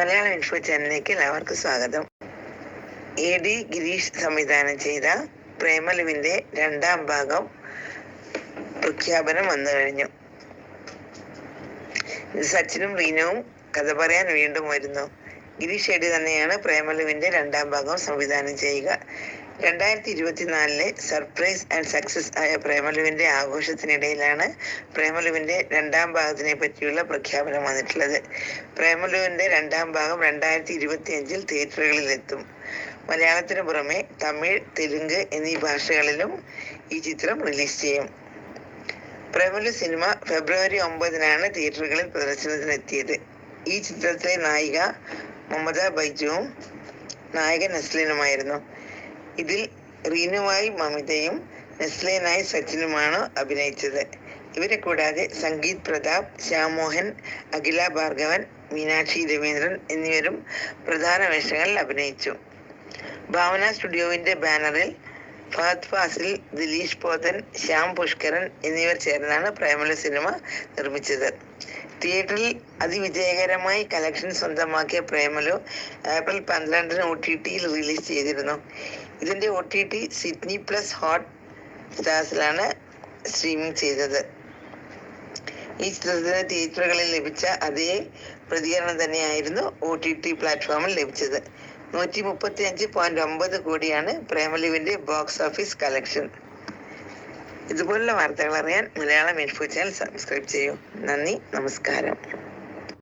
Malayalam info ചാനലിലേക്ക് എല്ലാവർക്കും സ്വാഗതം. എ ഡി ഗിരീഷ് സംവിധാനം ചെയ്ത പ്രേമലുവിന്റെ രണ്ടാം ഭാഗം പ്രഖ്യാപനം വന്നു കഴിഞ്ഞു. സച്ചിനും റീനവും കഥ പറയാൻ വീണ്ടും വരുന്നു. ഗിരീഷ് എഡി തന്നെയാണ് പ്രേമലുവിന്റെ രണ്ടാം ഭാഗം സംവിധാനം ചെയ്യുക. രണ്ടായിരത്തി ഇരുപത്തിനാലിലെ സർപ്രൈസ് ആൻഡ് സക്സസ് ആയ പ്രേമലുവിന്റെ ആഘോഷത്തിനിടയിലാണ് പ്രേമലുവിന്റെ രണ്ടാം ഭാഗത്തിനെ പറ്റിയുള്ള പ്രഖ്യാപനം വന്നിട്ടുള്ളത്. പ്രേമലുവിന്റെ രണ്ടാം ഭാഗം രണ്ടായിരത്തി ഇരുപത്തി അഞ്ചിൽ തിയേറ്ററുകളിൽ എത്തും മലയാളത്തിന് പുറമെ തമിഴ് തെലുങ്ക് എന്നീ ഭാഷകളിലും ഈ ചിത്രം റിലീസ് ചെയ്യും. പ്രേമലു സിനിമ ഫെബ്രുവരി ഒമ്പതിനാണ് തിയേറ്ററുകളിൽ പ്രദർശനത്തിനെത്തിയത്. ഈ ചിത്രത്തിലെ നായിക മമത ബൈജുവും നായകൻ നസ്ലിനുമായിരുന്നു. ഇതിൽ റീനുവായി മമിതയും നസ്ലിനായി സച്ചിനുമാണ് അഭിനയിച്ചത്. ഇവരെ കൂടാതെ സംഗീത് പ്രതാപ് ശ്യാമോഹൻ അഖില ഭാർഗവൻ മീനാക്ഷി രവീന്ദ്രൻ എന്നിവരും പ്രധാന വേഷങ്ങളിൽ അഭിനയിച്ചു. ഭാവന സ്റ്റുഡിയോവിന്റെ ബാനറിൽ ഫഹദ് ഫാസിൽ ദിലീഷ് പോതൻ ശ്യാം പുഷ്കരൻ എന്നിവർ ചേർന്നാണ് പ്രേമല സിനിമ നിർമ്മിച്ചത്. തിയേറ്ററിൽ അതിവിജയകരമായി കളക്ഷൻ സ്വന്തമാക്കിയ പ്രേമലു ഏപ്രിൽ പന്ത്രണ്ടിന് ഒ ടി ടിയിൽ റിലീസ് ചെയ്തിരുന്നു. ഇതിന്റെ ഒ ടി ടി സിഡ്നി പ്ലസ് ഹോട്ട് സ്റ്റാർസിലാണ് സ്ട്രീമിംഗ് ചെയ്തത്. ഈ ചിത്രത്തിന് തിയേറ്ററുകളിൽ ലഭിച്ച അതേ പ്രതികരണം തന്നെയായിരുന്നു ഒ ടി ടി പ്ലാറ്റ്ഫോമിൽ ലഭിച്ചത്. നൂറ്റി മുപ്പത്തി അഞ്ച് പോയിന്റ് ഒമ്പത് കോടിയാണ് പ്രേമലുവിന്റെ ബോക്സ് ഓഫീസ് കളക്ഷൻ ഇതുപോലുള്ള വാർത്തകൾ അറിയാൻ മലയാളം ഇൻഫോ ചാനൽ സബ്സ്ക്രൈബ് ചെയ്യൂ. നന്ദി നമസ്കാരം.